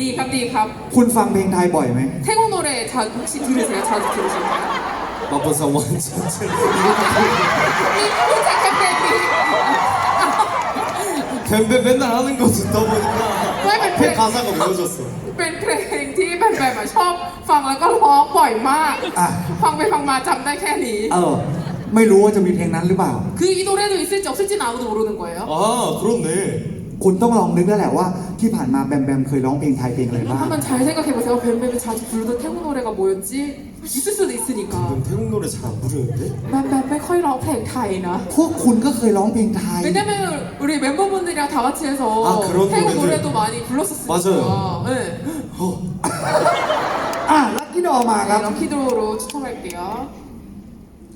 ดีครับดีครับ คุณฟังเพลงไทยบ่อยไหม 태국 노래 자, 혹시 들으세요? 자주 들으실까요? 마법사 완전 이 혼자 캠페인이 뱀뱀 맨날 하는 거 듣다 보니까 왜 뱀뱀? 그 가사가 외워졌어 เป็นเพลงที่แฟนๆมาชอบฟังแล้วก็ร้องบ่อยมาก อ่ะ ฟังไปฟังมาจำได้แค่นี้ เออ ไม่รู้ว่าจะมีเพลงนั้นหรือเปล่า 그 이 노래도 있을지 없을지는 아무도 모르는 거예요. 아 그렇네 คุณต้องลองนึกแล้วแหละว่าที่ผ่านมาแบมแบมเคยร้องเพลงไทยเพลงอะไรบ้าง 한번 잘 생각해보세요. 뱀뱀이 자주 부르던 태국 노래가 뭐였지? 있을 수도 있으니까. 넌 태국 노래 잘 안 부르는데? 뱀뱀 ไม่ค่อยร้องเพลงไทยนะ พวกคุณก็เคยร้องเพลงไทย 왜냐면 우리 멤버분들이랑 다 같이 해서 아, 그런 태국 노래들. 노래도 많이 불렀었으니까. 맞아요. 네. อ่ะลักกี้ดอมาครับ 네, 럭키드로우로 추첨할게요.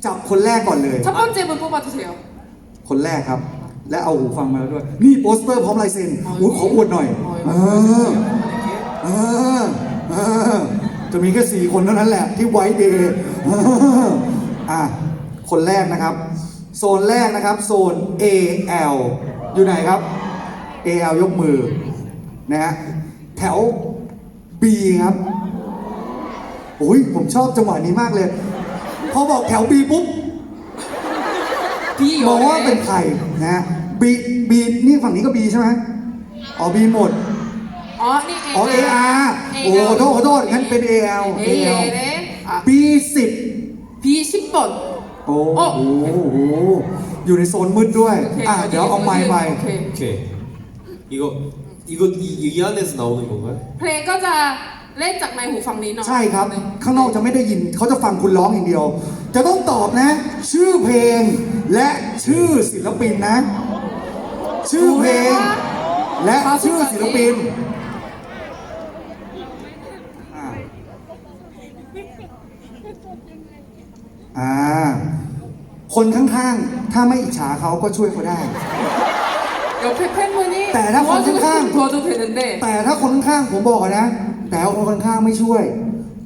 จับคนแรกก่อนเลย 첫 번째 분 뽑아주세요. คนแรกครับ และเอาหูฟังมาแล้วด้วย นี่โปสเตอร์พร้อมลายเซ็นอุ้ยขออวดหน่อย เออ เออ เออ จะมีแค่สี่คนเท่านั้นแหละที่ไว้เดย์เอออะ คนแรกนะครับ โซนแรกนะครับ โซน AL อยู่ไหนครับ AL ยกมือ นะฮะ แถว B ครับโอ้ยผมชอบจังหวะนี้มากเลย พอบอกแถว B ปุ๊บ B มองว่าเป็น 열에 ใครนะฮะบีบีนี่ฝั่งนี้ก็บีใช่ไหมอ๋อบีหมด 어, 네, อ๋อ AR โอ้ขอโทษขอโทษงั้นเป็น AL AL AL에 아, B สิบ B 10번. โอ้ โอ้ โหอยู่ในโซนมืดด้วย โอเค อ่ะเดี๋ยวเอาไม้ไป โอเค 오케이 이거 이거 이, 이 안에서 나오는 건가요? เพลงก็จะ เล่นจากในหูฟังนี้เนาะ ใช่ครับ ข้างนอกจะไม่ได้ยินเขาจะฟังคุณร้องอย่างเดียว จะต้องตอบนะ ชื่อเพลงและชื่อศิลปินนะ ชื่อเพลง และชื่อศิลปินอ่าอ่า คนข้างๆ ถ้าไม่อิจฉาเขาก็ช่วยเขาได้ 옆에 팬분이 때라 도와주고 건강. 싶으면 도와줘도 되는데 แต่ถ้าคนข้างๆผมบอกก่อนนะ แต่ว่าคนข้างๆไม่ช่วย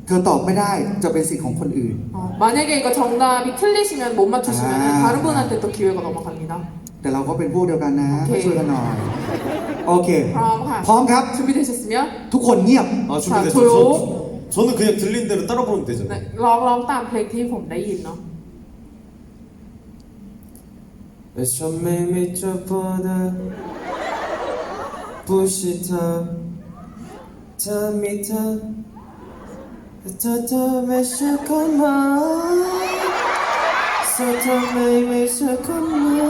เธอตอบไม่ได้จะเป็นสิทธิ์ของคนอื่น 어, 만약에 이거 정답이 틀리시면 못 맞추시면 아. 다른 분한테 또 기회가 넘어갑니 다. แต่เราก็เป็นพวกเดียวกันนะโอเค ช่วยกันหน่อย โอเค พร้อมค่ะ พร้อมครับ 준비되셨으면 ทุกคนเงียบ 아 자, 준비됐 죠? 조 용. 저, 저는 그냥 들리는 대로 따라 부르면 되잖아 요. 네, 롱롱 땀 플레이팅 봄 레인 너. It's your m a m e it's your brother. Push it up. เธอมีเธอแต่เธอเธอไม่เชื่อคนใหม่เธอเธอไม่ไม่เชื่อคนใหม่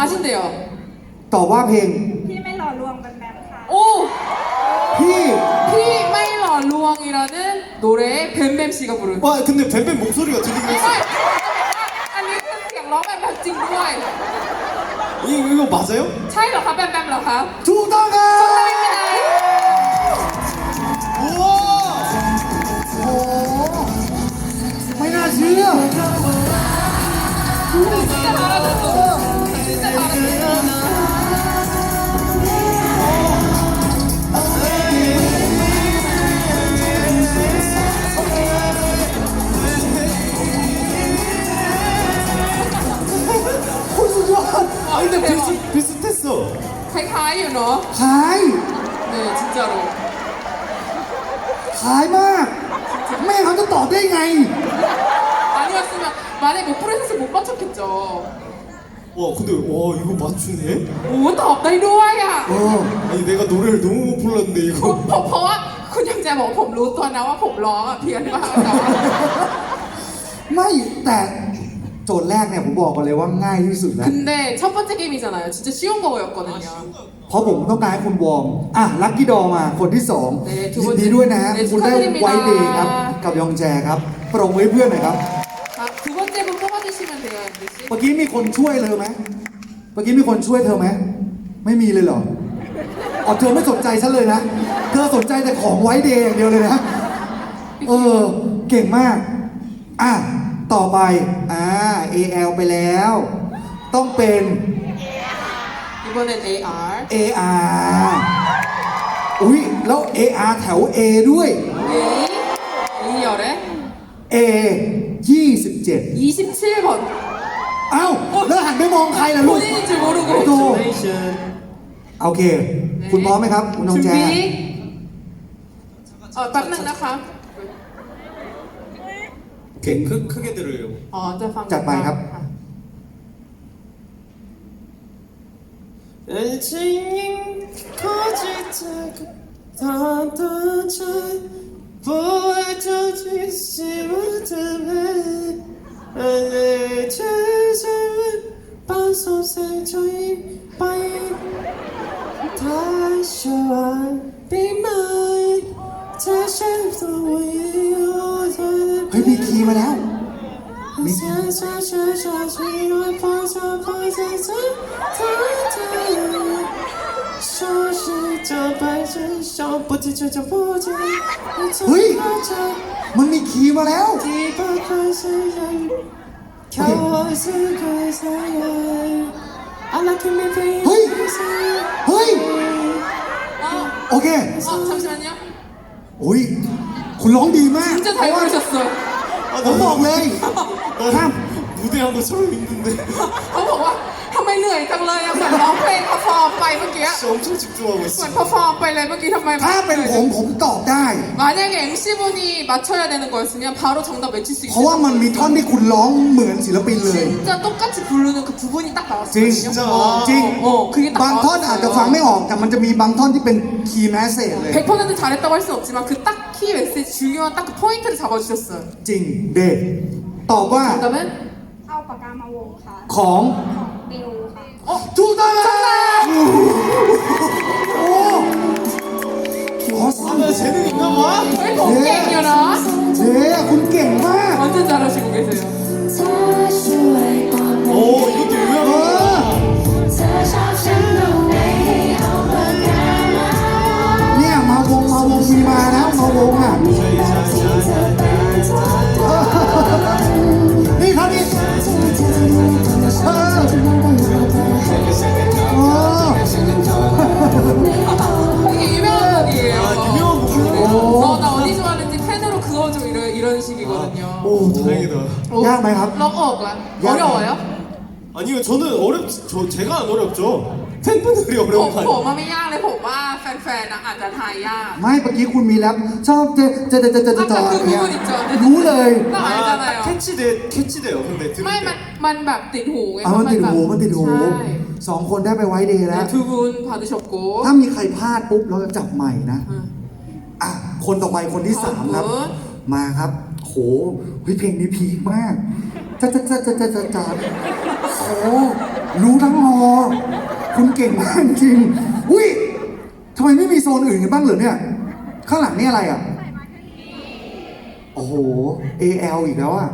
아신대요. ตอบว่าเพลง ที่ไม่หล่อลวงแบมแบมค่ะ 오 พี่ 피마일러 루엉이라는 노래 뱀뱀 씨가 부른. 와 근데 뱀뱀 목소리가 들리긴 했어. 아니 그เสียงร้องแบบแบบจริงด้วย 이 이거 맞아요? ใช่เหรอคะแบมแบมเหรอคะ ถูกต้องครับ 우와! โอ้ไม่น่าเชื่อ 진짜 잘하셨어. ล้ายๆอยู่เนาะ ขาย 네 진짜로 ขายมาก แม่เขาจะตอบได้ไง 아니었으면 만약에 못 프로세스 못 맞췄겠죠 와 근데 와 이거 맞추네? โอ้ตอบได้ด้วยอ่ะ เออ 아니 내가 노래를 너무 못 불렀는데 เพราะ 이거 เพราะเพราะว่าคุณยังจะบอกผมรู้ตัวนะว่าผมร้องอ่ะเพี้ยนมากแต่ว่า ไม่แต่ โจทย์แรกเนี่ยผมบอกกันเลยว่าง่ายที่สุดแล้ว 근데 첫 번째 게임이잖아요 진짜 쉬운 거였거든요 เพราะผมต้องการให้คุณวอร์มอ่ะลัคกี้ดอมาคนที่สอง เน่ทุ ยิ กคน นดีด้วยนะฮะ เน่ คุณได้ ทุกคน ไวท์เดย์ มี ครับ นะ กับยองแจครับปรบมือให้เพื่อนหน่อยครับ 아, 두 번째 분 뽑아주시면 돼요 앤디 씨 เมื่อกี้มีคนช่วยเลยไหม มื่อกี้มีคนช่วยเธอไหม ไม่มีเลยเหรออ๋อเธอไม่สนใจฉันเลยนะ เธอสนใจแต่ของไว้เดย์อย่างเดียวเลยนะ เออ เก่งมาก อ่ะ ต่อไป อ่า AL ไปแล้ว ต้องเป็น 이번엔 AR. AR อุ้ยแล้ว AR แถว A ด้วย A. A열에 A 27 27번. เอ้า แล้วหันไปมองใครล่ะลูก 본인인 줄 모르고. โต 네이션 โอเค คุณพร้อมไหมครับ คุณน้องแจ 준비. 어, 빡능 나카. 음. เสียง큰 크게 들으려고. อ๋อจะฟังจัดไปครับะ 엔칭 거짓자고 다도자 보여주지 시부터네. 안에 제자는 반소세 저희 바이. 다시 เฮ้ย มันมีคีย์มาแล้ว เฮ้ย เฮ้ย 어, โอเค 어, 잠시만요. โอ้ย คุณร้องดีมาก 진짜 잘 부르셨어요. ผมบอกเลย เออห้ามหมูแดงกับโชยหินดิน เขาบอกว่า ไมเหนื่อยจังเลยอะเหมือนร้องเพลงพอฟอร์มไปเมื่อกี้ 진짜 엄청 집중하고 เหมือน 있어 พอฟอร์มไปเลยเมื่อกี้ทำไม ถ้าเป็นผมผมตอบได้ 만약에 MC분이 맞춰야 되는 거였으면 바로 정답 외칠 수 เพราะว่า 있을 มันมีท่อนที่คุณร้องเหมือนศิลปินเลย 진짜 똑같이 부르는 그 부분이 딱 จริง 나왔거든요. 진짜? 어, จริง 어, 그게 딱 บางท่อนอาจจะฟังไม่ออก แต่มันจะมีบางท่อนที่เป็นคีย์แมสเซจเลย 100% 잘했다고 할 수는 없지만 그 딱 키 메시지 중요한 딱 그 포인트를 잡아주셨어요. จริง เดทตอบว่า 정답은 เอาปากกามาวงค่ะ ของ ของเบลค่ะ 어? 도달해! 어, 아, 나 재능 있나 봐. 왜 겁쟁이여라? 네, 네 곰게 와. 완전 잘하시고 계세요. 오, 이것도 유명하다. 많이 가- 럭어가 야, 어려워요? 아니요 저는 어렵 저 제가 안 어렵죠 팬분들이 ผม 어려운 거 ผม 아니에요 ว่าไม่ยากเลยผมว่าแฟนๆนะอาจจะทายยาก ไม่เมื่อกี้คุณมีแล้ว ชอบเจเจเจเจเจเจ อ่ะแต่คือ เนี่ย คุณอีกจอ รู้เลย ต้องอ่านจา 아 캐치돼 캐치돼요 근데 ไม่ 들을 มัน 때 มันแบบติดหูไง เอามันติดหู มันติดหู ใช่ สองคนได้ไปไว้เดย์แล้ว 네, 두분 받으셨고 ถ้ามีใครพลาดปุ๊บ เราจะจับใหม่นะ 응. อ่ะ คนต่อไปคนที่สามครับ ขอบคุณ มาครับ โหเฮ้ยเพลงนี้พีคมาก จ้าจ้าจ้าจ้าจ้าจ้าจ้าโหรู้ทั้งฮอคุณเก่งมากจริง อุ้ยทำไมไม่มีโซนอื่นกันบ้างเหรอเนี่ย ข้างหลังนี่อะไรอะ โอ้โห AL อีกแล้วอะ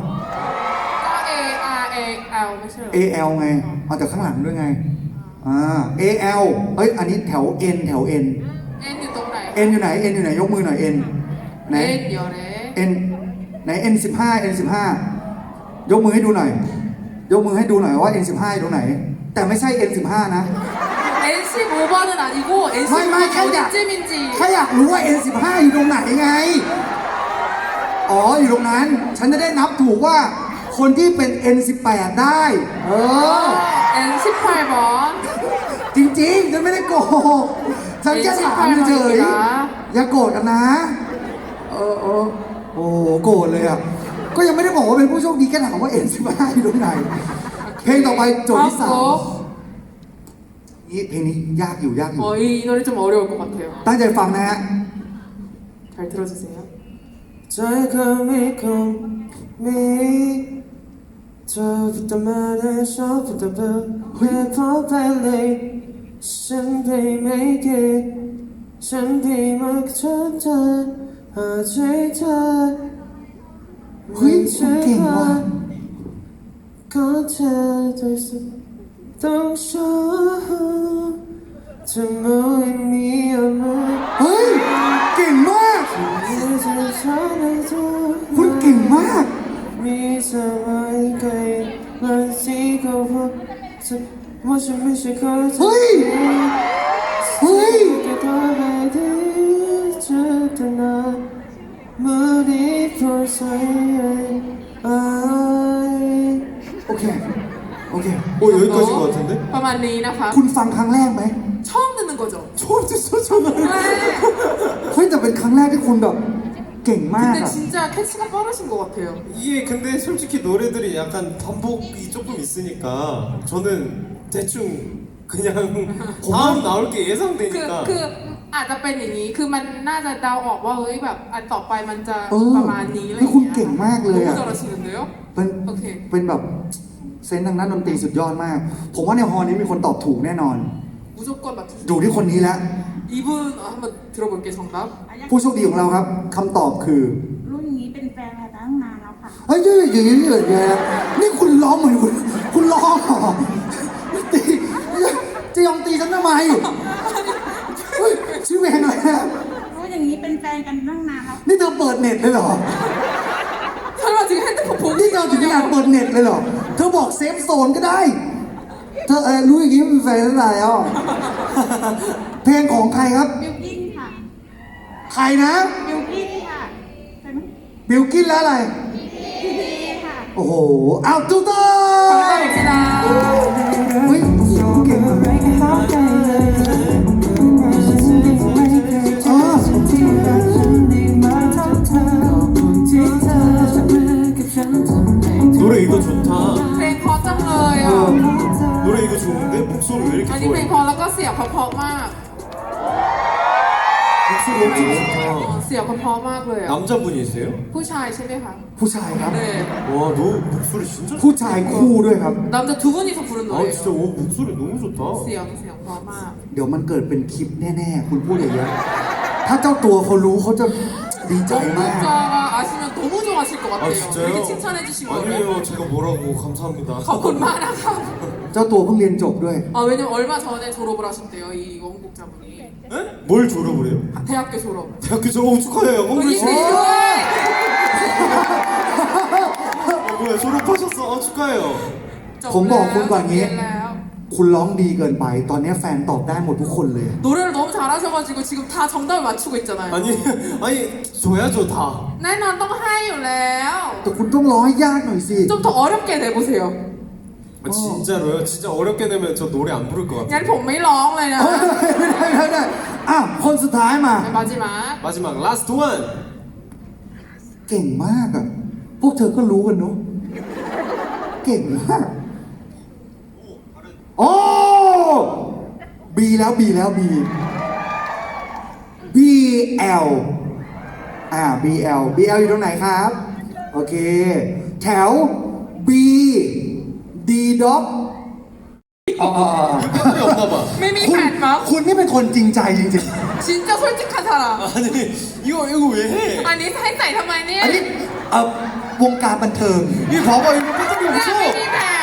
ก็ A R A L ไม่ใช่เหรอ AL ไงเอาแต่ข้างหลังด้วยไง อ่า AL เอ้ย อันนี้แถว N แถว N N อยู่ตรงไหน N อยู่ไหน N อยู่ไหน ยกมือหน่อย N ไหน N เดี๋ยวเลย N ไหน N สิบห้า N สิบห้า ยกมือให้ดูหน่อย ยกมือให้ดูหน่อยว่า N สิบห้าอยู่ตรงไหน แต่ไม่ใช่ N สิบห้านะ N 15번은 아니고 N ไม่ไม่ 15번 แค่อยาก 어디쯤인지 แค่อยากรู้ว่า N สิบห้าอยู่ตรงไหนไง อ๋อ อยู่ตรงนั้น ฉันจะได้นับถูกว่า คนที่เป็น N สิบแปดได้ เออ N 18번 จริงๆ ฉันไม่ได้โกหก ฉันแค่ถามเฉยๆอย่าโกรธกันนะ เออเออโอ้โหโกรธเลยอ่ะ ก็ยังไม่ได้บอกว่าเป็นผู้โชคดีแค่ถามว่าเอ็นสิบห้าอยู่ตรงไหน เพลงต่อไปโจทย์ที่สาม 다음 곡 นี่เพลงนี้ยากอยู่ยากอยู่ 어, 이, 이 노래 좀 어려울 것 같아요 ตั้งใจฟังนะฮะ 잘 들어주세요 잘 come come me 저부터 말해 저부터 배포 발레 신비 make it 신비 막 쳤다 아직도 เ เฮ้ยคุณเก่งว่ะก็เธอด้วยสุดต้องชอบจะมองมีอะไรเฮ้ย เก่งมากคุณเก่งมาก มีสบายใจบางทีก็พอจะว่าฉันไม่ใช่เขาเฮ้ย เฮ้ย ได้พอใส่ไอ้ โอเค โอเค 오 여기까지인 것 같은데? ประมาณนี้นะคะ คุณฟังครั้งแรกไหม 처음 듣는 거죠? 처음 듣어 저는 เฮ้ยแต่เป็นครั้งแรกที่คุณแบบเก่งมาก 근데 อะ 진짜 캐치가 빠르신 것 같아요. 이게 근데 솔직히 노래들이 약간 반복이 조금 있으니까 저는 대충 그냥 다음 나올 게 คือ 예상되니까 คื ออาจจะเป็นอย่างนี้ คือมันน่าจะเดาออกว่าเฮ้ยแบบอันต่อไปมันจะ เออ ประมาณนี้อะไรอ เฮ้ย ย่าง คุณ เงี้ย เก่งมากเลยอะ 너무 잘하시는데요? เป็น โอเค เป็นแบบเซนส์ทางด้านดนตรีสุดยอดมาก ผมว่าในฮอลนี้มีคนตอบถูกแน่นอน 무조건 맞추시죠. อยู่ที่คนนี้แล้ว 이분 어, 한번 들어볼게요 정답. ผู้โชคดีของเราครับคำตอบคือ รุ่นนี้เป็นแฟนมาตั้งนานแล้วค่ะ เฮ้ยเฮ้ยอย่างนี้เหรอแกนี่คุณร้องเหมือนคุณ คุณร้องเหรอตีจะยอมตีฉันทำไมเฮ้ย ชื่อเพลงอะไรนะ รู้อย่างนี้เป็นแฟนกันตั้งนานแล้ว นี่เธอเปิดเน็ตเลยเหรอ 설마 지금 핸드폰 보고 นี่เธอถึงขนาดเปิดเน็ตเลยเหรอ เธอบอกเซฟโซนก็ได้ เธอเออรู้อย่างนี้เป็นแฟนตั้งนานแล้ว เพลงของใครครับ บิวกิ้นค่ะ ใครนะ บิวกิ้นค่ะใช่ไหม บิลกินแล้วอะไร พีพีค่ะ โอ้โหอ้าวตุ๊ต้า 감사합니다. 목소리 왜 อัน 이렇게 นี้เพลง 좋아해? เพราะแล้วก็เสียงเพราะๆมาก 목소리 엄청 เออ 좋다 เสียงเพราะๆมากเลยอ่ะ 남자분이세요? ผู้ชายใช่ไหมคะ ผู้ชายครับ 네 와 너 목소리 진짜 ผู้ชายคู่ด้วยครับ 남자 두 분이서 부른 아 노래예요 진짜 오 목소리 너무 좋다 เสียงเสียงเพราะมาก เดี๋ยวมันเกิดเป็นคลิปแน่ๆ คุณพูดอย่างเงี้ยถ้าเจ้าตัวเขารู้เขาจะดีใจมาก 정국자가 아시면 너무 좋아하실 것 아 같아요 진짜요? 이렇게 칭찬해 주시면 아니에요 제가 뭐라고 감사합니다 거군 많아가 เจ้าตัวเพิ่งเรียนจบด้วย 아 왜냐면 얼마 전에 졸업을 하셨대요 이 원곡자분이 에? 뭘 졸업을 해요? 대학교 졸업 대학교 졸업 오, 축하해요 어, 콩글스 이제 이거에 어, 뭐야 졸업하셨어 어, 축하해요 ผมบอกคุณก่อนงี้ เรียนแล้ว คุณร้องดีเกินไป ตอนนี้แฟนตอบได้หมดทุกคนเลย 노래를 너무 잘하셔가지고 지금 다 정답을 맞추고 있잖아요 아니 아니 줘야죠 다 แน่นอนต้องให้อยู่แล้ว แต่คุณต้องร้องให้ยากหน่อยสิ 좀 더 어렵게 내보세요 아, 진짜로요? 진짜 어렵게 되면 저 노래 안 부를 것 같아요 งั้นผมไม่ร้องเลยนะ ไม่ได้ไม่ได้อ้าวคนสุดท้ายมา 마지막 마지막 라스트 원 เก่งมากอ่ะ พวกเธอก็รู้กันเนอะเก่งมาก โอ้บีแล้วบีแล้วบี B L อ่า B L B L อยู่ตรงไหนครับ โอเค แถว B D dot อ๋ออ๋ออ๋อ 이 없나 봐 ไม่มี คุ แผ ณ นมั้ง คุณนี่เป็นคนจริงใจจริง 진짜 솔직한 사람 아니 이거 이거 왜 해? อันนี้ให้ใส่ทำไมเนี่ย ๆ อันนี้เอ่อวงการบันเทิง 이 봐봐 이거 패턴이 แม่ไม่ 없어 มีแผน เอ่อ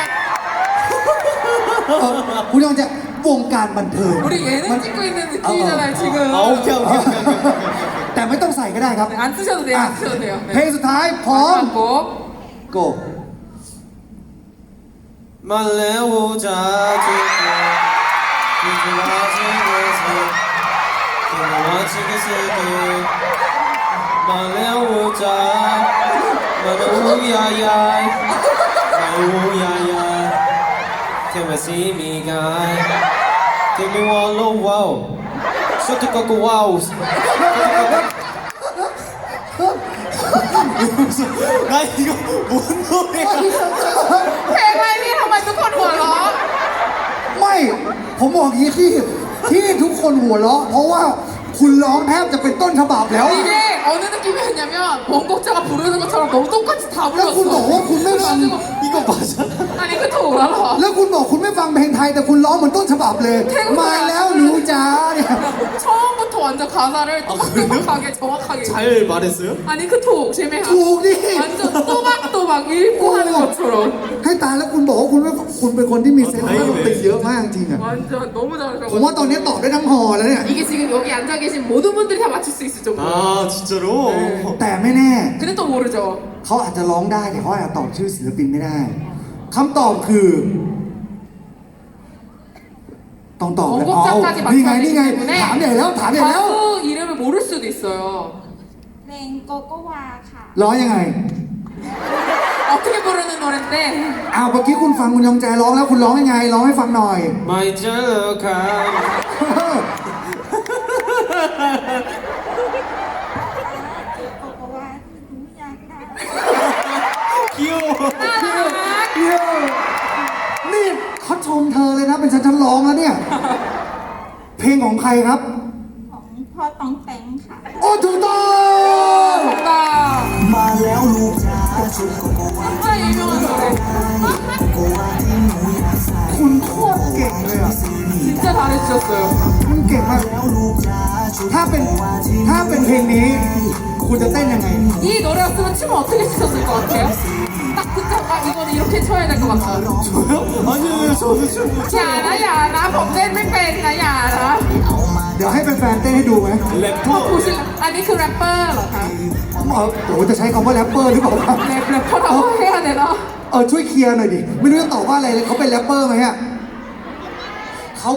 คุณยองจะวงการบันเทิง 우리 예능 찍고 있는 느낌이잖아요 지금 아 오케이 오케이 오케이 오케이, 오케이, 오케이. แต่ไม่ต้องใส่ก็ได้ครับ 네, 안 쓰셔도 돼요 อ่ะ 안 쓰셔도 돼요 เพลง 네. สุดท้ายพร้อม 마지막 곡 โก 말레오자 죽고 그와지게서 그와지게서도 말레오자 말레오야야 말레오야야 can you see me guy Give me one low สุดที่ก็กูว้าวไอ้ก็บุญด้วยเพลงอะไรนี่ทำไมทุกคนหัวเราะไม่ ผมบอกงี้ที่ที่ทุกคนหัวเราะเพราะว่าคุณร้องแทบจะเป็นต้นฉบับแล้ว 게 어느 느낌이었냐면 원곡자가 부르는 것처럼 너무 똑같이 다 แล้วคุณบอกว่า 불렀어. คุณไม่ฟัง 이거 맞아? 아니 그거 알아. แล้วคุณบอกคุณไม่ฟังเพลงไทย แต่คุณร้องเหมือนต้นฉบับเลย มาแล้วหนูจ๋าเนี่ย 처음부터 완전 가사를 또박또박하게 정확하게. 잘 말했어요? 아니 그 톡, 재미야. ถูกดิ 완전 또박또박 읽고 하는 것처럼. ให้ตายแล้วคุณบอกว่าคุณไม่คุณเป็นคนที่มีเซนส์ด้านดนตรีเยอะมากจริงอ่ะ 완전 너무 ผมว่า 잘하셔가지고. ตอนนี้ตอบได้ทั้งหอแล้วเนี่ย 이게 지금 여기 앉아 계신 모든 분들이 다 맞출 수 있을 정도. 아 진짜로? 네. แต่ ไม่แน่ 근데 또 모르죠. เขาอาจจะร้องได้แต่เขาอาจจะตอบชื่อศิลปินไม่ได้คำตอบคือต้องตอบเลย 원곡 เอา 자까지 นี่ไง 맞춰야 นี่ไง 되기 때문에 ถามใหญ่แล้วถามใหญ่แล้ว 가수 이름을 모를 수도 있어요. เพลงโกโกวาค่ะ ร้องยังไง 어떻게 부르는 노래인데 อ้าวเมื่อกี้คุณฟังคุณยองแจร้องแล้วคุณร้องยังไงร้องให้ฟังหน่อย 마이 젤 มเธอเลยนะ เป็นฉันฉันร้องแล้วเนี่ย เพลงของใครครับ ของพ่อตองแตงค่ะ โอ้ถูกต้อง 정답 มาแล้วลูกจ๋าชุดโกโกวา 아 유명한 노래 คุณโคตรเก่งเลยอ่ะ 진짜 잘해주셨어요 คุณเก่งมากถ้าเป็นถ้าเป็นเพลงนี้ คุณจะเต้นยังไง 이 노래였으면 춤을 어떻게 추셨을 것 같아요? 딱 듣자마자 아, 이거는 이렇게 춰야 될 것 같아요 저요? 아니요 저는 춤 อย่านะอย่านะผมเต้นไม่เป็นนะอย่านะ เดี๋ยวให้แฟนๆเต้นให้ดูไหม พอ 래퍼 พูดชื่ออันนี้คือแรปเปอร์เหรอคะ เออโอ้โหจะใช้คำว่าแรปเปอร์หรือเปล่าครับ แรปแรปเปอร์เราให้อะไรเนาะ เออช่วยเคลียร์หน่อยดิ ไม่รู้จะตอบว่าอะไรเลยเขาเป็นแรปเปอร์ไหมฮะเขา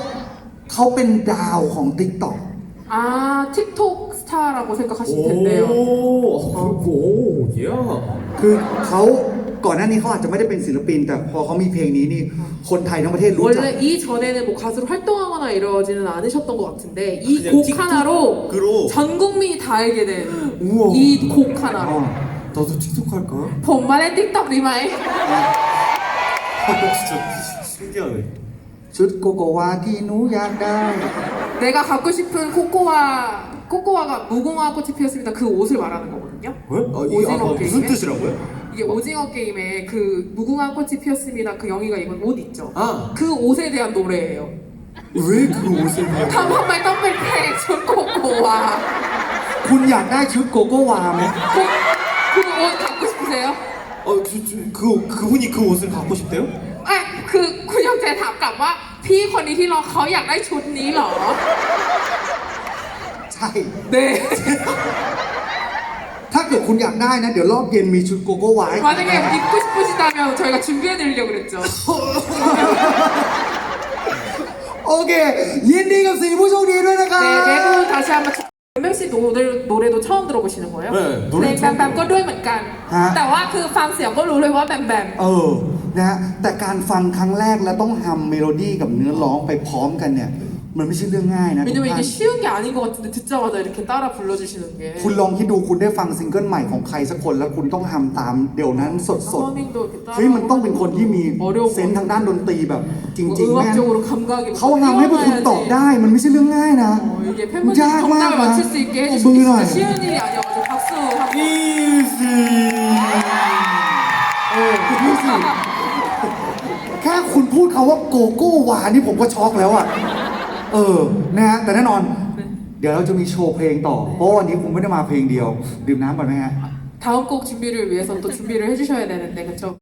เขาเป็นดาวของ t ิ k t o k 아 틱톡 스타라고 생각하시면 된대요 오, 오, 야. คือเขา ก่อนหน้านี้เขาอาจจะไม่ได้เป็นศิลปิน แต่พอเขามีเพลงนี้นี่ คนไทยทั้งประเทศรู้จัก 원래 이 전에는 뭐 가수로 활동하거나 이러지는 않으셨던 것 같은데 이 그냥 곡 틱톡으로? 하나로 전 국민이 다 알게 된 우와. 이 곡 하나로 อ๋อ 나도 틱톡 할까? 봄만의 틱톡 리마이 진짜 신기하네. ชุดโกโกวาที่หนูอยากได้ 내가 갖고 싶은 코코아 코코아가 무궁화 꽃이 피었습니다 그 옷을 말하는 거거든요 왜? 아, 이, 오징어 아, 무슨 게임에? 뜻이라고요? 이게 오징어 게임에 그 무궁화 꽃이 피었습니다 그 영희가 입은 옷 있죠 아, 그 옷에 대한 노래예요 왜 그 옷을 그냥 ทำทำไมต้องเป็นเพลงชุดโกโกวา คุณอยากได้ชุดโกโกวาไหม 그 옷 갖고 싶으세요? 어, 저, 저, 그, 그분이 그 옷을 갖고 싶대요? เอ้ยคือคุณยองแจถามกลับว่า พี่คนนี้ที่รอเขาอยากได้ชุดนี้เหรอ ใช่ เน่ ถ้าเกิดคุณอยากได้นะ เดี๋ยวรอบเย็นมีชุดโกโกวาให้คุณ 만약에 입고 싶으시다면 저희가 준비해드리려고 그랬죠 โอเค ยินดีกับสี่ผู้โชคดีด้วยนะครับ 네, 매분 다시 한번 멤씨 노래, 노래도 처음 들어보시는 거예요? 네, 노래 เพลงแบมแบมก็ด้วยเหมือนกัน ฮะ แต่ว่าคือฟังเสียงก็รู้เลยว่าแบมแบม เออ นะฮะ แต่การฟังครั้งแรกแล้วต้องทำเมโลดี้กับเนื้อร้องไปพร้อมกันเนี่ย มันไม่ใช่เรื่องง่ายนะทุก 왜냐면 ท่าน 이게 쉬운 게 아닌 것 같은데 듣자마자 이렇게 따라 불러주시는 게 คุณลองคิดดูคุณได้ฟังซิงเกิลใหม่ของใครสักคนแล้วคุณต้องทำตามเดี๋ยวนั้นสด 허밍도 이렇게 ๆ 따라 เฮ้ยมันต้องเป็นคนที่มี 어려운 เซนส์ทางด้านดนตรีแบบ จ 뭐 ริงๆแม่ง 음악적으로 감각이 เขาทำให้พวกคุณตอบได้ มันไม่ใช่เรื่องง่ายนะ 어, 이게 팬분들이 야, 정답을 와, 맞출 와. 수 있게 어, 해주시는 게 뭐야. 진짜 쉬운 일이 아니어가지고 박수 한번 이지. เออคุณดูสิแค่คุณพูดคาว่าโกโก้หวานนี่ผมก็ช็อกแล้วอ่ะ เออ นะฮะ แต่แน่นอน เดี๋ยวเราจะมีโชว์เพลงต่อ เพราะวันนี้ผมไม่ได้มาเพลงเดียว ดื่มน้ำก่อนไหมฮะ 다음 곡 준비를 위해서 또 준비를 해주셔야 되는데 그쵸?